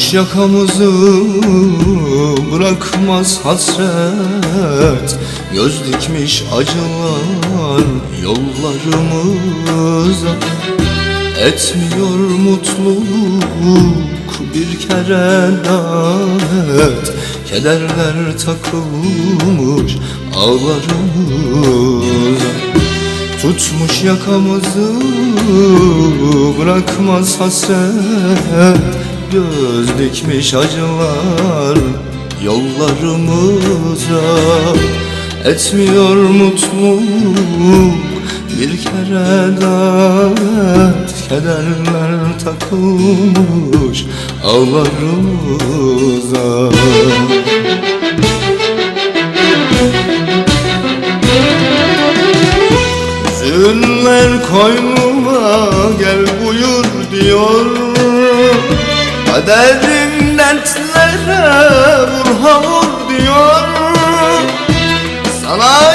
Tutmuş yakamızı bırakmaz hasret. Göz dikmiş acılar yollarımıza. Etmiyor mutluluk bir kere davet Kederler takılmış ağlarımıza. Tutmuş yakamızı bırakmaz hasret Göz dikmiş acılar yollarımıza. Etmiyor mutluluk bir kere dert Kederler takılmış ağlarımıza Kaderin dertlere vur ha vur diyor. Sana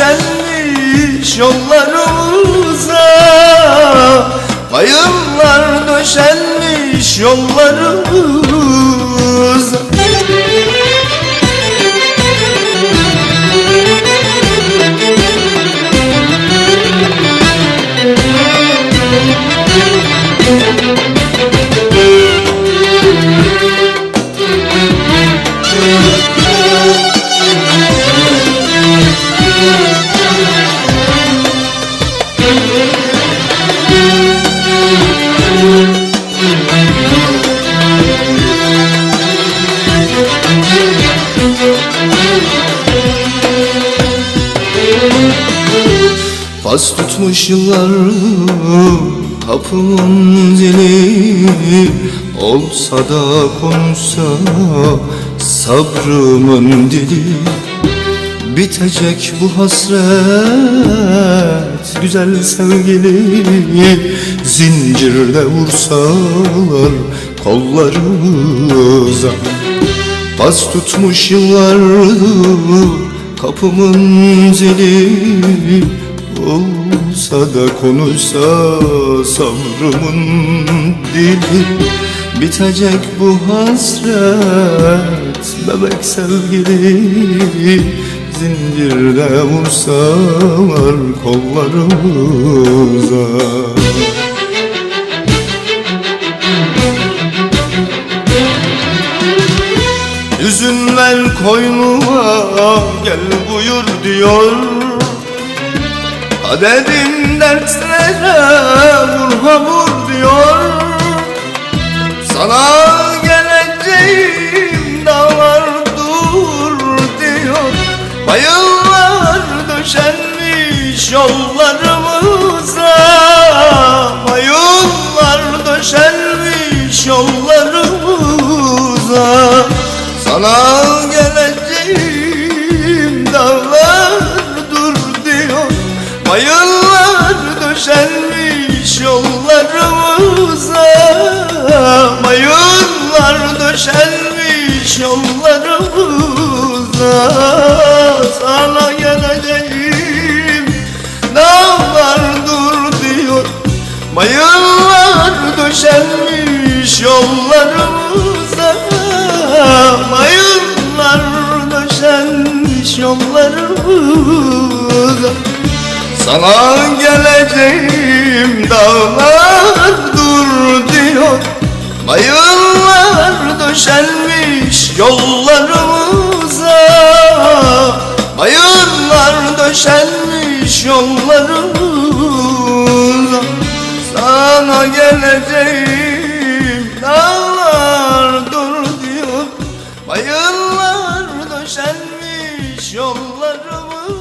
döşenmiş yollarımıza Bayırlar döşenmiş yollarımıza Pas tutmuş yıllar kapımın zili. Olsa da konuşsa sabrımın dili. Bitecek bu hasret güzel sevgili. Zincirde vursalar kollarımıza. Pas tutmuş yıllar kapımın zili Olsa da konuşsa sabrımın dili Bitecek bu hasret. Bebek sevgili Zincirde vursalar kollarımıza. Hüzünler koynuma gel buyur diyor Kaderin dertlere vur ha vur diyor. Sana geleceğim dağlar dur diyor. Bayırlar döşenmiş yollarımıza Bayırlar döşenmiş yollarımıza Sana geleceğim. Dağlar dur diyor Bayırlar döşenmiş yollarımıza. Bayırlar döşenmiş yollarımıza. Sana geleceğim dağlar dur diyor Bayırlar döşenmiş yollarımıza. Bayırlar döşenmiş yollarımıza. Sana geleceğim dağlar dur diyor. Bayırlar döşenmiş yollarımıza.